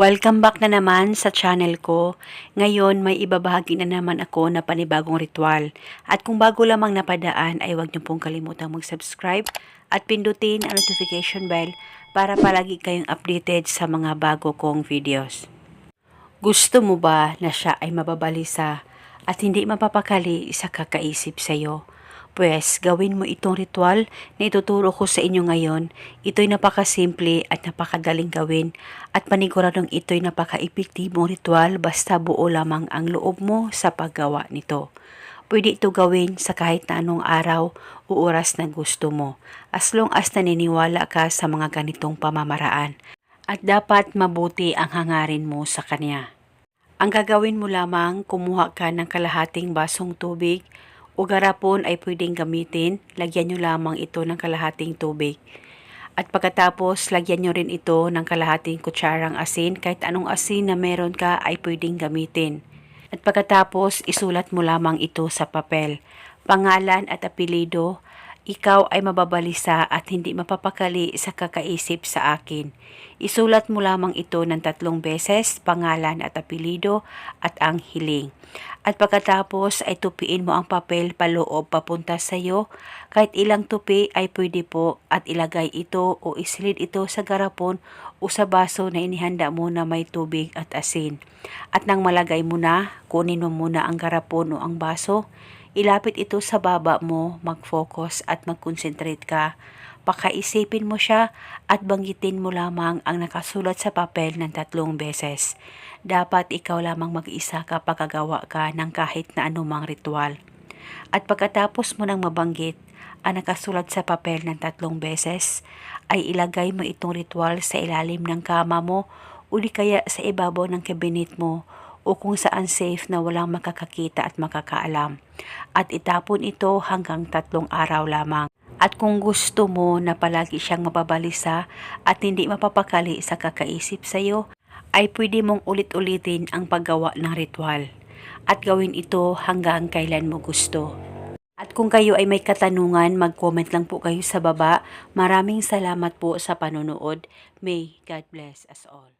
Welcome back na naman sa channel ko. Ngayon may ibabahagi na naman ako na panibagong ritual. At kung bago lamang napadaan ay huwag niyo pong kalimutang mag-subscribe at pindutin ang notification bell para palagi kayong updated sa mga bago kong videos. Gusto mo ba na siya ay mababalisa at hindi mapapakali sa kakaisip sa iyo? Pwes, gawin mo itong ritual na ituturo ko sa inyo ngayon. Ito'y napakasimple at napakadaling gawin at paniguradong ito'y napaka-epektibong ritual basta buo lamang ang loob mo sa paggawa nito. Pwede ito gawin sa kahit na anong araw o oras na gusto mo as long as naniniwala ka sa mga ganitong pamamaraan at dapat mabuti ang hangarin mo sa kanya. Ang gagawin mo lamang, kumuha ka ng kalahating basong tubig o garapon ay pwedeng gamitin, lagyan nyo lamang ito ng kalahating tubig. At pagkatapos, lagyan nyo rin ito ng kalahating kutsarang asin, kahit anong asin na meron ka ay pwedeng gamitin. At pagkatapos, isulat mo lamang ito sa papel. Pangalan at apelido, ikaw ay mababalisa at hindi mapapakali sa kakaisip sa akin. Isulat mo lamang ito ng tatlong beses, pangalan at apelido at ang hiling. At pagkatapos ay tupiin mo ang papel paloob papunta sa iyo. Kahit ilang tupi ay pwede po at ilagay ito o isilid ito sa garapon o sa baso na inihanda mo na may tubig at asin. At nang malagay mo na, kunin mo muna ang garapon o ang baso. Ilapit ito sa baba mo, mag-focus at mag-concentrate ka. Pakaisipin mo siya at banggitin mo lamang ang nakasulat sa papel ng tatlong beses. Dapat ikaw lamang mag-isa kapag gagawa ka ng kahit na anumang ritual. At pagkatapos mo nang mabanggit ang nakasulat sa papel ng tatlong beses, ay ilagay mo itong ritual sa ilalim ng kama mo o di kaya sa ibabaw ng kabinet mo o kung saan safe na walang makakakita at makakaalam. At itapon ito hanggang tatlong araw lamang. At kung gusto mo na palagi siyang mababalisa at hindi mapapakali sa kakaisip sa iyo, ay pwede mong ulit-ulitin ang paggawa ng ritual. At gawin ito hanggang kailan mo gusto. At kung kayo ay may katanungan, mag-comment lang po kayo sa baba. Maraming salamat po sa panonood. May God bless us all.